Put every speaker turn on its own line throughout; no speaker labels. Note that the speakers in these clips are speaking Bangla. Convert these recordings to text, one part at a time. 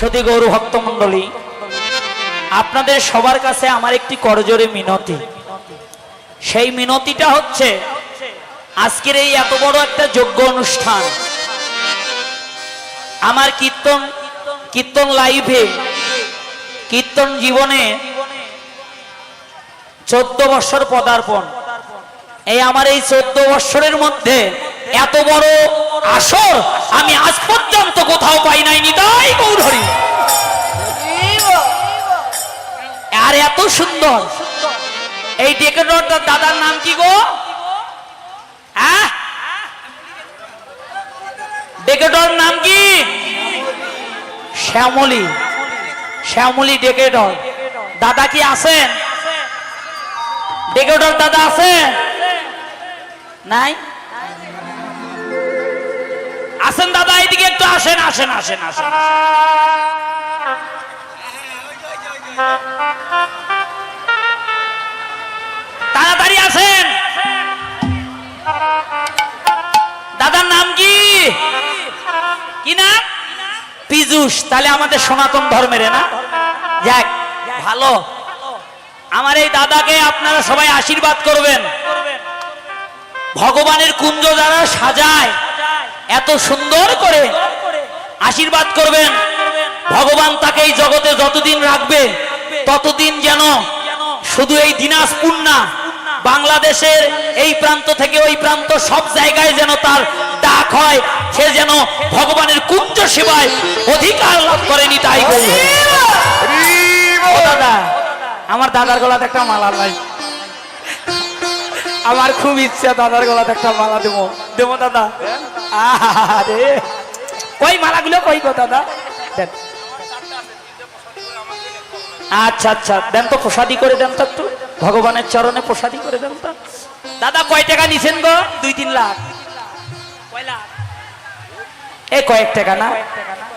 সতী গৌর ভক্তমণ্ডলী আপনাদের সবার কাছে আমার একটি করজোরে মিনতি। সেই মিনতিটা হচ্ছে, আজকের এই এত বড় একটা যোগ্য অনুষ্ঠান। আমার কীর্তন কীর্তন লাইভে কীর্তন জীবনে চোদ্দ বৎসর পদার্পণ। এই আমার এই চোদ্দ বৎসরের মধ্যে এত বড় আসর আমি আজ পর্যন্ত কোথাও পাই নাই, নিতাই গৌরহরি। আর এত সুন্দর। এই ডেকেটরটার দাদার নাম কি গো? হ্যাঁ? ডেকেটর নাম কি? শ্যামলী। শ্যামলী ডেকেটর দাদা কি আছেন? ডেকেটর দাদা আছেন? নাই? আসেন দাদা এদিকে একটু আসেন আসেন আসেন আসেন। তাড়াতাড়ি আসেন। দাদার নাম কি? কি নাম? পীযুষ। তাহলে আমাদের সনাতন ধর্মের, না? যাক, ভালো। আমার এই দাদাকে আপনারা সবাই আশীর্বাদ করবেন। ভগবানের কুঞ্জ যারা সাজায় এত সুন্দর করে আশীর্বাদ করবেন। ভগবান তাকে এই জগতে যতদিন রাখবে ততদিন যেন শুধু এই দিনাজপুর না বাংলাদেশের এই প্রান্ত থেকে ওই প্রান্ত সব জায়গায় যেন তার ডাক হয় সে যেন ভগবানের কুঞ্জ সেবায় অধিকার লাভ করেনি তাই বলব দাদা আমার দাদার গলাতে একটা মালা নাই আমার খুব ইচ্ছা, দাদার গলাতে একটা মালা দেবো। দেবো, দাদা? আরে কই মালাগুলো কই গো দাদা আচ্ছা আচ্ছা দেন তো প্রসাদি করে দেন তো একটু ভগবানের চরণে প্রসাদি করে দেন তো দাদা কয় টাকা নিছেন গো দুই তিন লাখ এ কয়েক টাকা না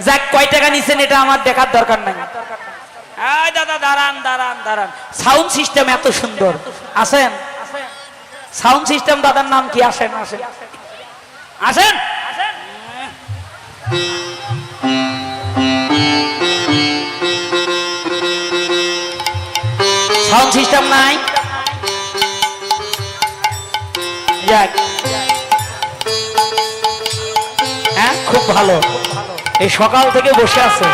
যাক কয় টাকা নিছেন এটা আমার দেখার দরকার নাই দাদা দাঁড়ান দাঁড়ান দাঁড়ান সাউন্ড সিস্টেম এত সুন্দর আসেন সাউন্ড সিস্টেম দাদার নাম কি? আসেন আসেন। আসেন। সাউন্ড সিস্টেম নাই? যাক। হ্যাঁ খুব ভালো। এই সকাল থেকে বসে আছে।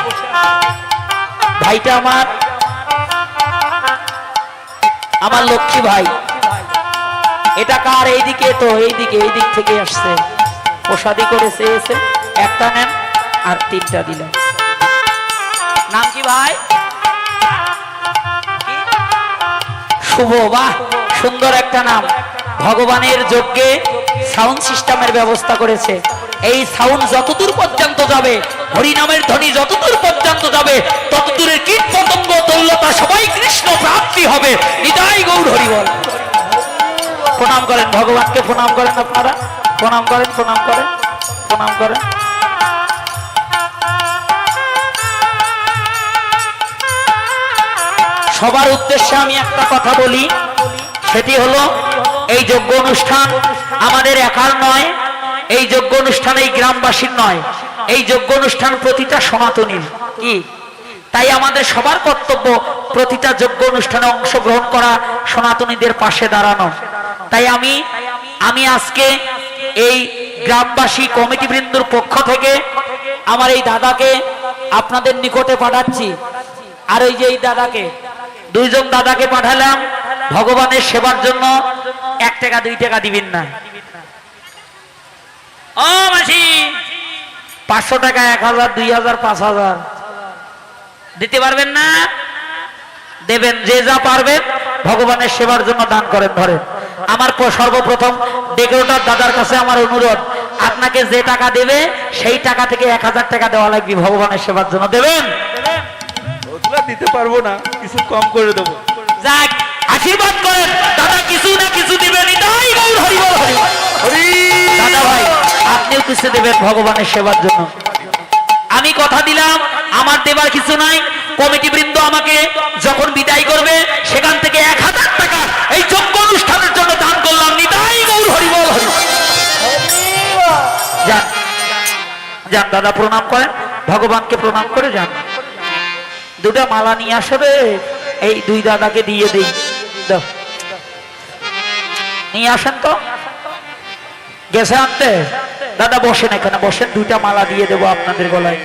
ভাইটা আমার। আমার লক্ষ্মী ভাই। এটা কার? এইদিকে তো, এইদিকে এই দিক থেকে আসছে। প্রসাদি করেছে এসে একটা নেন আর তিনটা দিলেন। নাম কি ভাই? শুভ, বাহ, সুন্দর একটা নাম। ভগবানের যজ্ঞে সাউন্ড সিস্টেমের ব্যবস্থা করেছে। এই সাউন্ড যতদূর পর্যন্ত যাবে, হরিনামের ধ্বনি যতদূর পর্যন্ত যাবে, ততদূরের কীট পতঙ্গ তৈলতা সবাই কৃষ্ণ প্রাপ্তি হবে। নিতাই গৌর হরিবল। প্রণাম করেন, ভগবানকে প্রণাম করেন আপনারা। প্রণাম করেন প্রণাম করেন প্রণাম করেন। সবার উদ্দেশ্যে আমি একটা কথা বলি, সেটি হলো, এই যজ্ঞ অনুষ্ঠান আমাদের একার নয়, এই যজ্ঞ অনুষ্ঠান এই গ্রামবাসীর নয়, এই যজ্ঞ অনুষ্ঠান প্রতিটা সনাতনীর। কি? তাই আমাদের সবার কর্তব্য প্রতিটা যজ্ঞ অনুষ্ঠানে অংশগ্রহণ করা, সনাতনীদের পাশে দাঁড়ানো। তাই আমি আমি আজকে এই গ্রামবাসী কমিটি বৃন্দুর পক্ষ থেকে আমার এই দাদাকে আপনাদের নিকটে পাঠাচ্ছি। আর ওই যে এই দাদাকে, দুইজন দাদাকে পাঠালাম, ভগবানের সেবার জন্য এক টাকা, দুই টাকা দিবেন না। ও পাঁচশো টাকা, এক হাজার, দুই হাজার, পাঁচ হাজার। দিতে পারবেন না? দেবেন, যে যা পারবেন, ভগবানের সেবার জন্য দান করেন, ধরেন। আমার সর্বপ্রথম ডেকোরেটর দাদার কাছে আমার অনুরোধ আপনাকে যে টাকা দেবে সেই টাকা থেকে এক হাজার টাকা দেওয়া লাগবে ভগবানের সেবার জন্য দেবেন।
দিতে পারব না কিছু কম করে দেবো।
যাক আশীর্বাদ করেন। দাদা কিছু না কিছু দিবেন দাদা ভাই আপনিও কিছু দেবেন ভগবানের সেবার জন্য। আমি কথা দিলাম আমার দেবার কিছু নাই। কমিটি বৃন্দ আমাকে যখন বিদায় যান দাদা, প্রণাম করেন। ভগবানকে প্রণাম করে যান। দুটা মালা নিয়ে আসবে এই দুই দাদাকে দিয়ে দিই। নিয়ে আসেন তো। গেছে আনতে। দাদা বসেন এখানে, বসেন। দুইটা মালা দিয়ে দেবো আপনাদের গলায়।